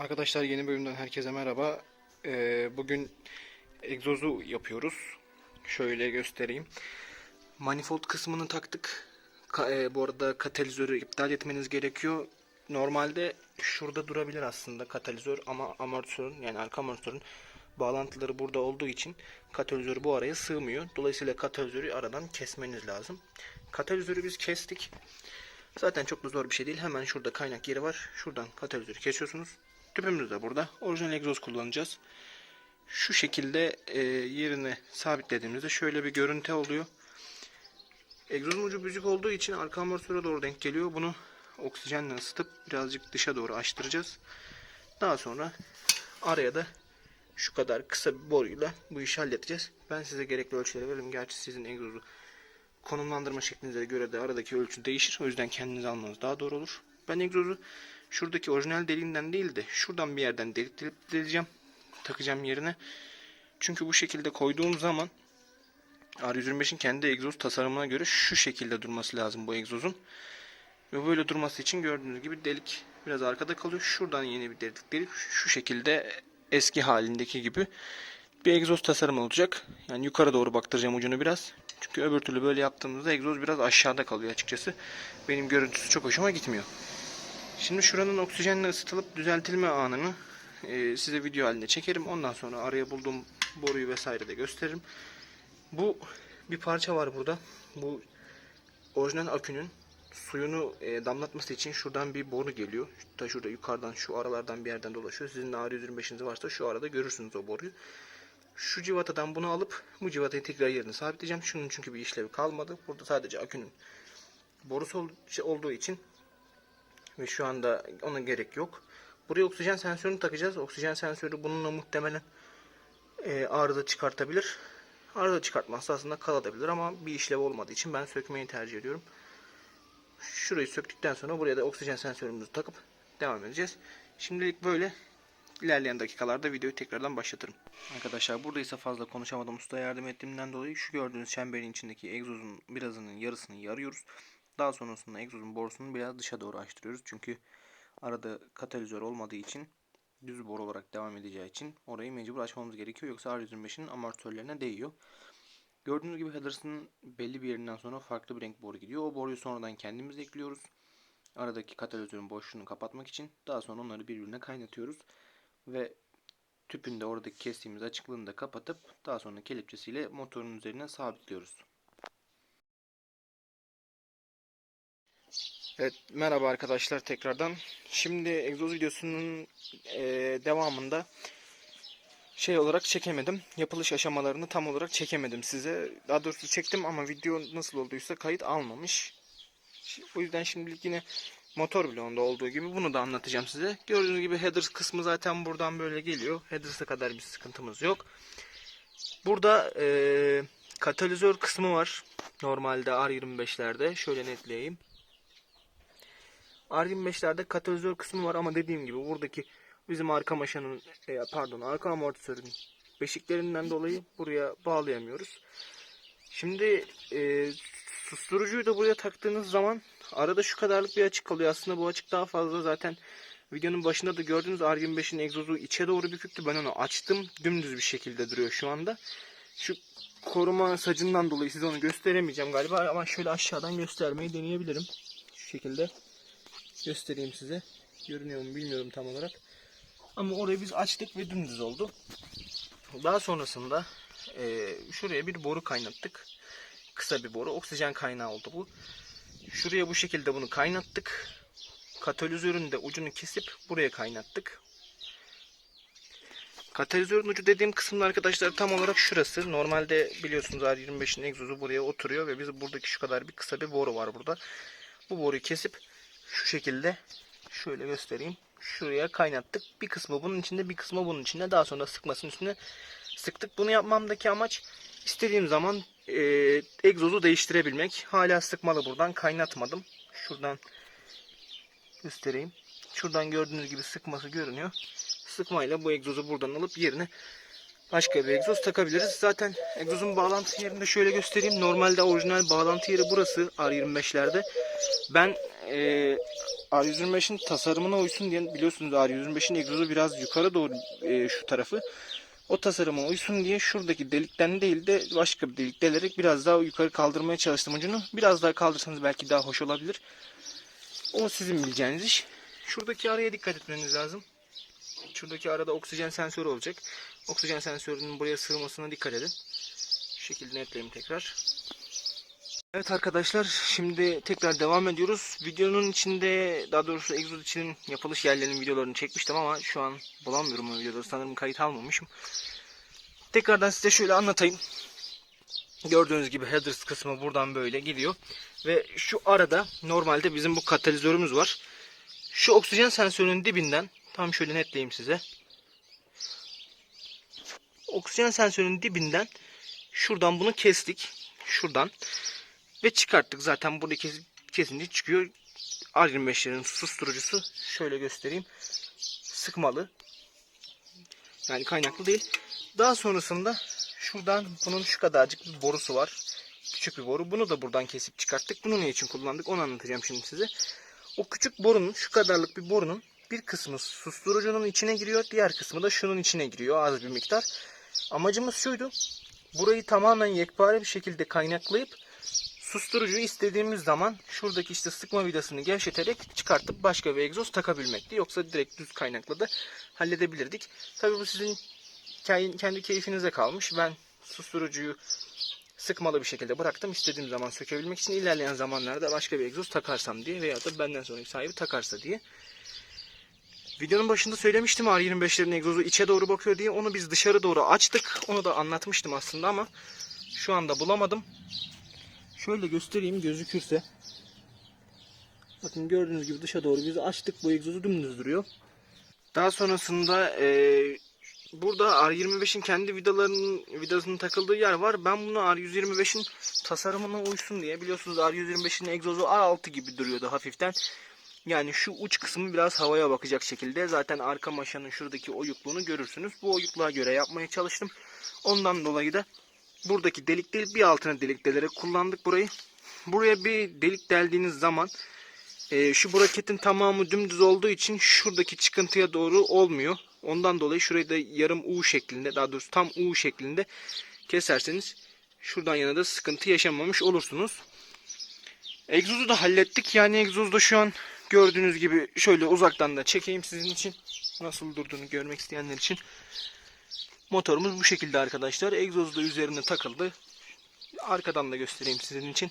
Arkadaşlar yeni bölümden herkese merhaba. Ee, bugün egzozu yapıyoruz. Şöyle göstereyim. Manifold kısmını taktık. Ka- e, bu arada katalizörü iptal etmeniz gerekiyor. Normalde şurada durabilir aslında katalizör ama amortisörün yani arka amortisörün bağlantıları burada olduğu için katalizör bu araya sığmıyor. Dolayısıyla katalizörü aradan kesmeniz lazım. Katalizörü biz kestik. Zaten çok da zor bir şey değil. Hemen şurada kaynak yeri var. Şuradan katalizörü kesiyorsunuz. Tüpümüz de burada. Orijinal egzoz kullanacağız. Şu şekilde e, yerine sabitlediğimizde şöyle bir görüntü oluyor. Egzozun ucu büzük olduğu için arka amortisöre doğru denk geliyor. Bunu oksijenle ısıtıp birazcık dışa doğru açtıracağız. Daha sonra araya da şu kadar kısa bir boruyla bu işi halledeceğiz. Ben size gerekli ölçüleri veririm. Gerçi sizin egzozu konumlandırma şeklinize göre de aradaki ölçü değişir. O yüzden kendiniz almanız daha doğru olur. Ben egzozu şuradaki orijinal deliğinden değil de şuradan bir yerden delik delip deleceğim. Takacağım yerine. Çünkü bu şekilde koyduğum zaman R125'in kendi egzoz tasarımına göre şu şekilde durması lazım bu egzozun. Ve böyle durması için gördüğünüz gibi delik biraz arkada kalıyor. Şuradan yeni bir delik delip şu şekilde eski halindeki gibi bir egzoz tasarımı olacak. Yani yukarı doğru baktıracağım ucunu biraz. Çünkü öbür türlü böyle yaptığımızda egzoz biraz aşağıda kalıyor açıkçası. Benim görüntüsü çok hoşuma gitmiyor. Şimdi şuranın oksijenle ısıtılıp düzeltilme anını e, size video halinde çekerim. Ondan sonra araya bulduğum boruyu vesaire de gösteririm. Bu bir parça var burada. Bu orijinal akünün suyunu e, damlatması için şuradan bir boru geliyor. Ta şurada yukarıdan şu aralardan bir yerden dolaşıyor. Sizin de R125'iniz varsa şu arada görürsünüz o boruyu. Şu civatadan bunu alıp bu civatayı tekrar yerine sabitleyeceğim. Şunun çünkü bir işlevi kalmadı. Burada sadece akünün borusu şey olduğu için ve şu anda ona gerek yok. Buraya oksijen sensörünü takacağız. Oksijen sensörü bununla muhtemelen e, arıza çıkartabilir. Arıza çıkartmazsa aslında kalabilir ama bir işlev olmadığı için ben sökmeyi tercih ediyorum. Şurayı söktükten sonra buraya da oksijen sensörümüzü takıp devam edeceğiz. Şimdilik böyle. İlerleyen dakikalarda videoyu tekrardan başlatırım. Arkadaşlar burada ise fazla konuşamadım. Usta yardım ettiğimden dolayı şu gördüğünüz çemberin içindeki egzozun birazının yarısını yarıyoruz. Daha sonrasında egzozun borusunu biraz dışa doğru açtırıyoruz. Çünkü arada katalizör olmadığı için düz boru olarak devam edeceği için orayı mecbur açmamız gerekiyor. Yoksa R125'in amortisörlerine değiyor. Gördüğünüz gibi headers'ın belli bir yerinden sonra farklı bir renk boru gidiyor. O boruyu sonradan kendimiz ekliyoruz. Aradaki katalizörün boşluğunu kapatmak için. Daha sonra onları birbirine kaynatıyoruz. Ve tüpün de oradaki kestiğimiz açıklığını da kapatıp daha sonra kelepçesiyle motorun üzerine sabitliyoruz. Evet merhaba arkadaşlar tekrardan. Şimdi egzoz videosunun eee, devamında şey olarak çekemedim. Yapılış aşamalarını tam olarak çekemedim size. Daha doğrusu çektim ama video nasıl olduysa kayıt almamış. O yüzden şimdilik yine motor bloğunda olduğu gibi bunu da anlatacağım size. Gördüğünüz gibi headers kısmı zaten buradan böyle geliyor. Headers'a kadar bir sıkıntımız yok. Burada eee, katalizör kısmı var. Normalde R25'lerde. Şöyle netleyeyim. R25'lerde katalizör kısmı var ama dediğim gibi buradaki bizim arka maşanın e, pardon arka amortisörün beşiklerinden dolayı buraya bağlayamıyoruz. Şimdi e, susturucuyu da buraya taktığınız zaman arada şu kadarlık bir açık kalıyor. Aslında bu açık daha fazla zaten videonun başında da gördüğünüz R25'in egzozu içe doğru büküktü. Ben onu açtım. Dümdüz bir şekilde duruyor şu anda. Şu koruma sacından dolayı size onu gösteremeyeceğim galiba ama şöyle aşağıdan göstermeyi deneyebilirim. Şu şekilde göstereyim size. Görünüyor mu bilmiyorum tam olarak. Ama orayı biz açtık ve dümdüz oldu. Daha sonrasında e, şuraya bir boru kaynattık. Kısa bir boru. Oksijen kaynağı oldu bu. Şuraya bu şekilde bunu kaynattık. Katalizörün de ucunu kesip buraya kaynattık. Katalizörün ucu dediğim kısımda arkadaşlar tam olarak şurası. Normalde biliyorsunuz R25'in egzozu buraya oturuyor ve biz buradaki şu kadar bir kısa bir boru var burada. Bu boruyu kesip şu şekilde şöyle göstereyim. Şuraya kaynattık. Bir kısmı bunun içinde bir kısmı bunun içinde. Daha sonra sıkmasının üstüne sıktık. Bunu yapmamdaki amaç istediğim zaman e, egzozu değiştirebilmek. Hala sıkmalı buradan kaynatmadım. Şuradan göstereyim. Şuradan gördüğünüz gibi sıkması görünüyor. Sıkmayla bu egzozu buradan alıp yerine başka bir egzoz takabiliriz. Zaten egzozun bağlantı yerini de şöyle göstereyim. Normalde orijinal bağlantı yeri burası R25'lerde. Ben e, R125'in tasarımına uysun diye biliyorsunuz R125'in egzozu biraz yukarı doğru e, şu tarafı. O tasarıma uysun diye şuradaki delikten değil de başka bir delik delerek biraz daha yukarı kaldırmaya çalıştım ucunu. Biraz daha kaldırsanız belki daha hoş olabilir. O sizin bileceğiniz iş. Şuradaki araya dikkat etmeniz lazım. Şuradaki arada oksijen sensörü olacak. Oksijen sensörünün buraya sığmasına dikkat edin. Şu şekilde netleyelim tekrar. Evet arkadaşlar şimdi tekrar devam ediyoruz. Videonun içinde daha doğrusu egzoz için yapılış yerlerinin videolarını çekmiştim ama şu an bulamıyorum o videoları. Sanırım kayıt almamışım. Tekrardan size şöyle anlatayım. Gördüğünüz gibi headers kısmı buradan böyle gidiyor. Ve şu arada normalde bizim bu katalizörümüz var. Şu oksijen sensörünün dibinden tam şöyle netleyeyim size. Oksijen sensörünün dibinden şuradan bunu kestik. Şuradan. Ve çıkarttık. Zaten burada kes, kesince çıkıyor. R25'lerin susturucusu. Şöyle göstereyim. Sıkmalı. Yani kaynaklı değil. Daha sonrasında şuradan bunun şu kadarcık bir borusu var. Küçük bir boru. Bunu da buradan kesip çıkarttık. Bunu ne için kullandık onu anlatacağım şimdi size. O küçük borunun şu kadarlık bir borunun bir kısmı susturucunun içine giriyor. Diğer kısmı da şunun içine giriyor az bir miktar. Amacımız şuydu. Burayı tamamen yekpare bir şekilde kaynaklayıp susturucuyu istediğimiz zaman şuradaki işte sıkma vidasını gevşeterek çıkartıp başka bir egzoz takabilmekti. Yoksa direkt düz kaynakla da halledebilirdik. Tabii bu sizin kendi keyfinize kalmış. Ben susturucuyu sıkmalı bir şekilde bıraktım. İstediğim zaman sökebilmek için ilerleyen zamanlarda başka bir egzoz takarsam diye veya da benden sonraki sahibi takarsa diye. Videonun başında söylemiştim R25'lerin egzozu içe doğru bakıyor diye. Onu biz dışarı doğru açtık. Onu da anlatmıştım aslında ama şu anda bulamadım. Şöyle göstereyim gözükürse. Bakın gördüğünüz gibi dışa doğru biz açtık. Bu egzozu dümdüz duruyor. Daha sonrasında eee, burada R25'in kendi vidalarının vidasının takıldığı yer var. Ben bunu R125'in tasarımına uysun diye biliyorsunuz R125'in egzozu R6 gibi duruyordu hafiften. Yani şu uç kısmı biraz havaya bakacak şekilde. Zaten arka maşanın şuradaki oyukluğunu görürsünüz. Bu oyukluğa göre yapmaya çalıştım. Ondan dolayı da buradaki delik değil bir altına delik delerek kullandık burayı. Buraya bir delik deldiğiniz zaman e, şu braketin tamamı dümdüz olduğu için şuradaki çıkıntıya doğru olmuyor. Ondan dolayı şurayı da yarım U şeklinde daha doğrusu tam U şeklinde keserseniz şuradan yana da sıkıntı yaşamamış olursunuz. Egzozu da hallettik. Yani egzozda şu an gördüğünüz gibi şöyle uzaktan da çekeyim sizin için. Nasıl durduğunu görmek isteyenler için. Motorumuz bu şekilde arkadaşlar. Egzoz da üzerine takıldı. Arkadan da göstereyim sizin için.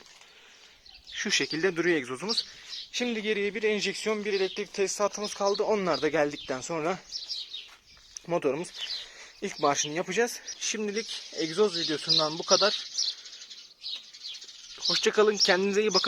Şu şekilde duruyor egzozumuz. Şimdi geriye bir enjeksiyon, bir elektrik tesisatımız kaldı. Onlar da geldikten sonra motorumuz ilk marşını yapacağız. Şimdilik egzoz videosundan bu kadar. Hoşçakalın. Kendinize iyi bakın.